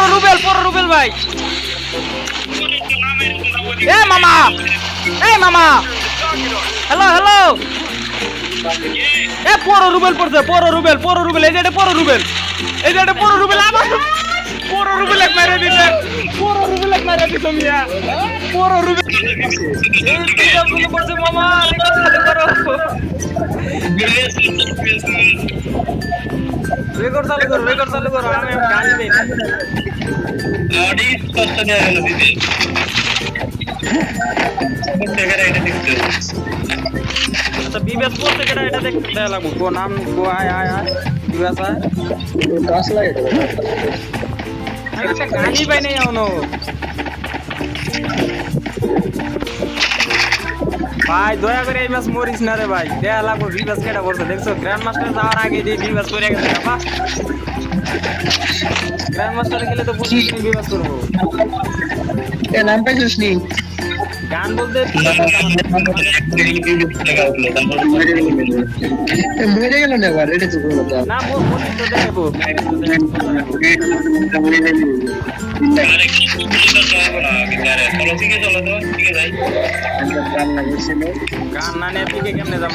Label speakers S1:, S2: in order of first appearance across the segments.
S1: পরো রুবেল পরো রুবেল ভাই। এ মামা এ মামা। হ্যালো হ্যালো এ পরো রুবেল পড়ছে, পরো রুবেল পরো রুবেল, এই যে এটা পরো রুবেল। এই যে এটা পরো রুবেল, আবার পরো রুবেল এক মেরে দিছে পরো রুবেল এক মেরে দিছে মিয়া পরো রুবেল এই পিজালগুলো পড়ছে মামা রেকর্ড চালু করো রেকর্ড চালু করো রেকর্ড চালু করো আমি গালি দেই না আচ্ছা বিবেস পড়ছে কেটা এটা দেখতে দেয়া লাগবো গো নাম গো আয় আয় আয় বিবেস আয় আমি একটা গানি পাই নাই এখনও ভাই দয়া করে এই ম্যাচ মরিস না রে ভাই। দেয়া লাগবো বিবেস কেটা করছে দেখছ? গ্র্যান্ড মাস্টার যাওয়ার আগে যে বিবেস করে গেছে বাবা। গ্র্যান্ড মাস্টার গেলে তো বুঝি বিবেস করব
S2: এ নাম পাইছিস নি?
S1: গান বলতে
S2: মরে গেল না এবার? এটা তো
S1: না বল তো দেখাবো।
S2: গান
S1: না নিয়ে দিকে কেমনে যাব?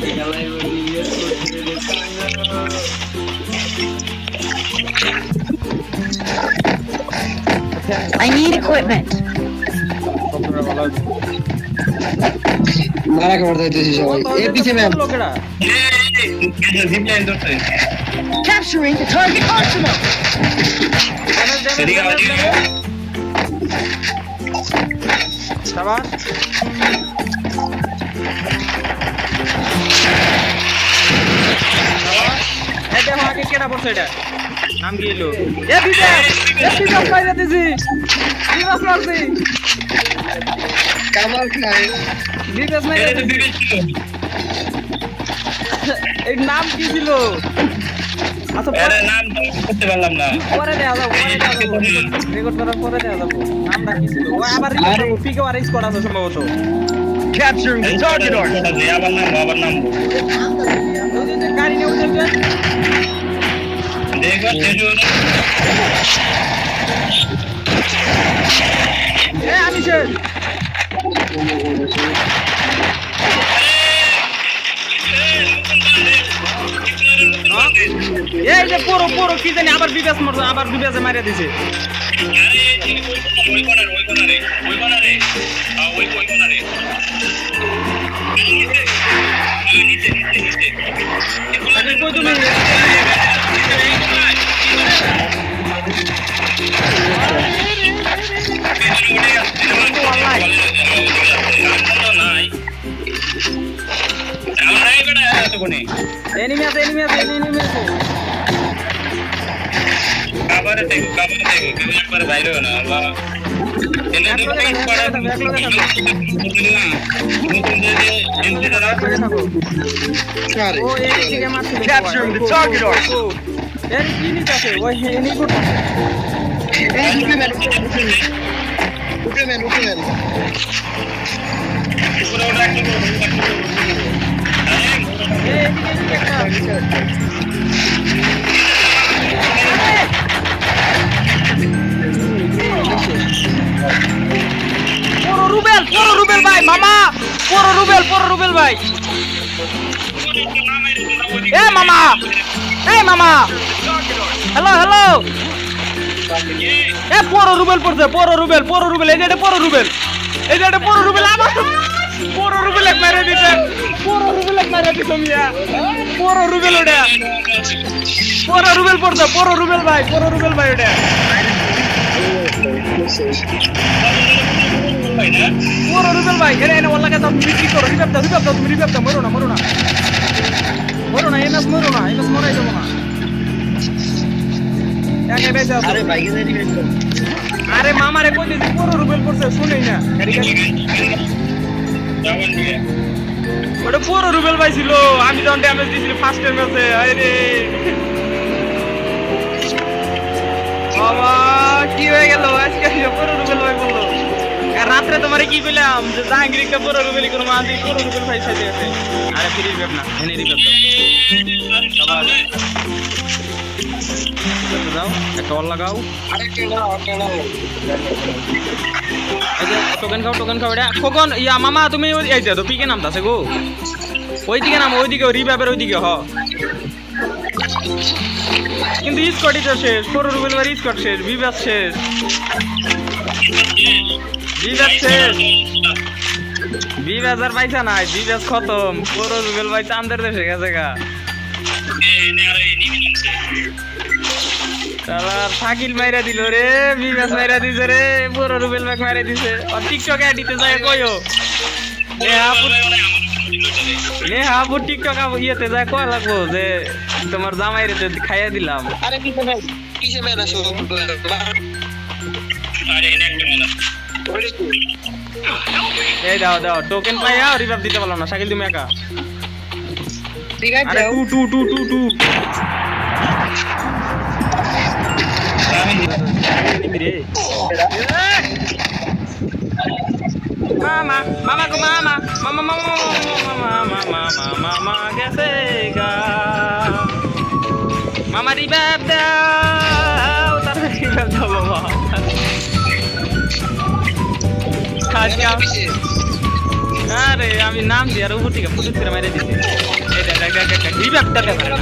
S1: পিকাও
S3: I need equipment.
S2: মারা খাবার দিতেছি সবাই এ পিছে ম্যাম
S1: লোকেরা
S3: Capturing the target arsenal.
S1: সাবাস এই আগে কেটা পড়ছে এটা? নাম কি এলো? এ বিকাশ এ বিকাশ মাইরা দিছি বিকাশ মারছি
S2: কামাল খায়
S1: বিকাশ নাম কি ছিল? আচ্ছা পরে- পরে দেওয়া যাব পরে দেওয়া যাব। রেকর্ড করার পরে দেওয়া যাব। নামটা কি ছিল ও আবার রিপোর্ট করব। পিকে আর স্কোয়াড আছে সম্ভবত।
S4: Capturing the target arc.
S1: ওই যে যে গাড়ি নিয়ে উঠে যে এ আমি শেষ। এই যে পুরো পুরো কি জানি আবার বিবেস মারছে আবার বিবেসে মারিয়া দিছে। আরে কই তুমি? এনিমি আছে এনিমি আছে এনিমি আছে। করে থাকো
S2: আরে
S1: ও এই দিকে মারছে
S4: Capturing the target arc.
S1: এর কি নিতে আছে? ওই এনিমি করতেছে
S2: এই উপরে ম্যান উপরে ম্যান উপরে ম্যান
S1: এই এদিকে এদিকে একটা পুরো রুবেল, পুরো রুবেল ভাই, মামা। পুরো রুবেল পুরো রুবেল ভাই। এ, মামা। এই মামা। হ্যালো হ্যালো এ, পুরো রুবেল পড়ছে, পুরো রুবেল পুরো রুবেল, এই যে এটা পুরো রুবেল। এই যে এটা পুরো রুবেল, আবার পুরো রুবেল এক মেরে দিছে। পুরো রুবেল এক মেরে দিছে মিয়া। পুরো রুবেল ওটা পুরো রুবেল পড়ছে পুরো রুবেল ভাই পুরো রুবেল ভাই ওটা পুরো রুবেল ভাই এনে এনে ওর লাগে তুমি কি করো? রিভাইভ দাও রিভাইভ দাও তুমি রিভাইভ দাও মরো না মরো না। মরো না এমএস মরো না এমএস মরাই দেবো না।
S2: আরে
S1: মামারে কই দিছি পুরো রুবেল পড়ছে শুনেই না। ওটা পুরো রুবেল ভাই আমি যখন ড্যামেজ দিয়েছিলাম ফার্স্টের ম্যাচে আরে বাবা, কি হয়ে গেল? আজকে পুরো রুবেল ভাই বলল। আর রাত্রে তোমারে কি কইলাম? যে জাহাঙ্গীর একটা পুরো রুবেলি কোনো মা দিয়ে পুরো রুবেল ভাই সাথে আছে। আরে ফ্রি রিভেপ না, এনে রিভেপ দাও। একটা অল লাগাও।
S2: না আরেকটা না
S1: টোকেন খাও টোকেন খাও এটা। খোকন, ইয়া, মামা, তুমি ওই এই যে, পিকে নামতাছে গো। ওইদিকে নাম, ওইদিকে রিভাবের ওইদিকে, হ। কিন্তু স্কটই তো শেষ ফোর রুবেল বার স্কট শেষ বিবাস শেষ। বিবাস শেষ। বিবাস আর পাইছা নাই বিবাস খতম। ফোর রুবেল ভাই চান্দের দেশে গেছে গা। শালার শাকিল মাইরা দিল রে বিবাস মাইরা দিছে রে পুরো রুবেল ব্যাগ মাইরা দিছে। আর টিকটকে এডিতে যায় কইও নেহাপুর নেহাপুর টিকটক ইয়েতে যায় কয় লাগবো যে তোমার জামাই রে খাইয়া দিলাম।
S2: আরে কিসে ভাই? কিসে মেলা সব ওরে কি
S1: এই দাও দাও টোকেন পাইয়া রিভাব দিতে পারলাম না শাকিল তুমি একা।
S2: ঠিক আছে।
S1: টু টু টু টু টু। মামা মামা গো মামা মামা মামা মামা মামা মামা গেছে গা মামা রিভাব দাও তাড়াতাড়ি রিভাব দাও বাবা আজকে আরে আমি নাম দিয়ে আর উপর থেকে ফুটে ফিরে মেরে দিছি এই দেখ দেখ দেখ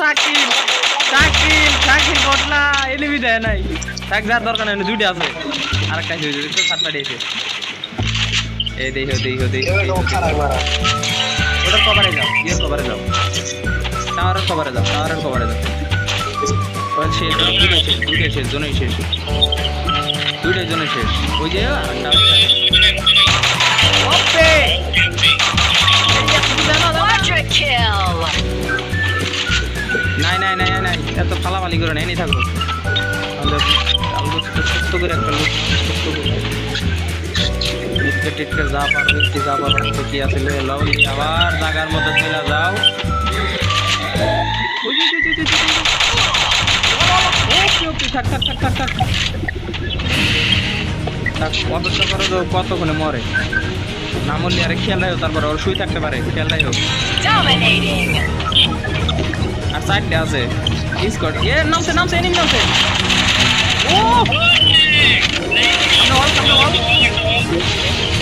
S1: সাকিব সাকিব সাকিব বটলা এলিবি দেয় নাই এক যার দরকার নাই দুইটা আছে আর একটা হয়ে যাবে তো সাতটা দিয়েছে এই দেখো দেখো দেখো ওটার কভারে যাও ইয়ের কভারে যাও টাওয়ারের কভারে যাও টাওয়ারের কভারে যাও ওর শেষ দুইটাই শেষ দুইটাই শেষ জন্যই শেষ দুইটাই জন্য শেষ। ওই যে ওপে নাই নাই নাই এত ফালাফালি করে নেই থাকো। আমাদের আলু ছোট্ট করে একটা লোক ছোট্ট করে। টিটকে যা পারবে যা পারবে কি আছে আবার জায়গার মধ্যে চলে যাও। ওই যে, যে, যে। ওকে, ওকে, থাক, থাক, থাক, তো কতক্ষণে মরে না মরলে আরে খেয়াল রাখো তারপর ওর শুই থাকতে পারে খেয়াল রাখো আর সাইডে আছে স্কট এ নামছে নামছে এনিমি নামছে ও।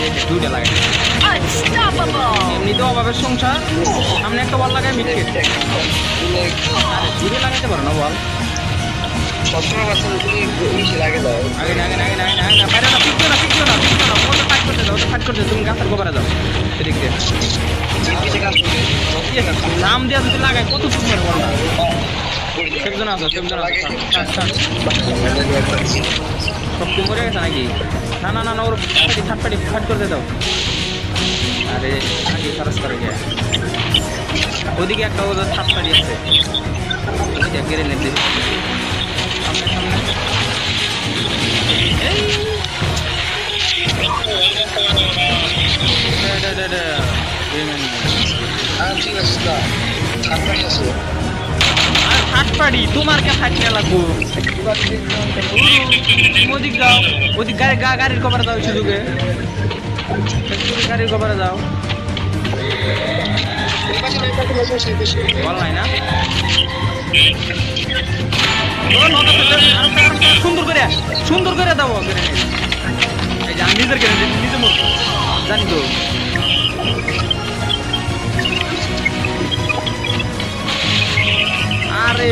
S1: যে দুইটা লাগাই
S3: Unstoppable.
S1: এমনিতেও অভাবের সংসার সামনে একটা বল লাগাই মিটকে আরে দূরে লাগাইতে পারো না বল
S2: সবসময় লাগে দাও
S1: আগে না আগে আগে না আগে না, আগে না বাইরে না পিকছো না পিকছো না পিকছো না ওটা ফাইট করতে দাও ওটা ফাইট করতে তুমি গাছের গোবরে যাও এদিক দিয়ে ইয়ে, নাম দিয়া যদি লাগাই কত সেকজন আছে সেকজন আছে থাক। শক্তি মরে গেছে নাকি না না না না ওর থাট ফাটি ফাট করতে দাও। আরে নাকি খরচ করে গিয়ে। ওদিকে একটা ওদের থাট ফাটি আছে ওইটা গেড়ে নেবে সামনে সামনে এই।
S2: ঠিক আছে
S1: পার্টি তোমার কে থাকতে লাগবো? ওদিক যাও, ওদিক গাড়ি গাড়ির কভারে যাও সুযোগে। গাড়ির কভারে যাও বল নাই না? সুন্দর করে সুন্দর করে দাও নিজের জানি তো।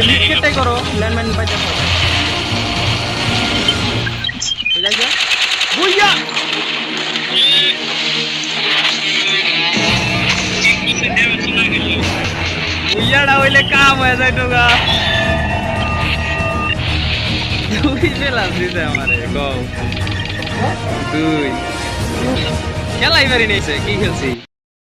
S1: লিখকেটাই করো ল্যান্ডমাইন পাইতে পারো। বুইয়াটা হইলে কাম হয়ে যায় তোগা দুই পেলাম দিতে আমারে গো দুই। খেলাই পারি নিয়েছে কি খেলছি?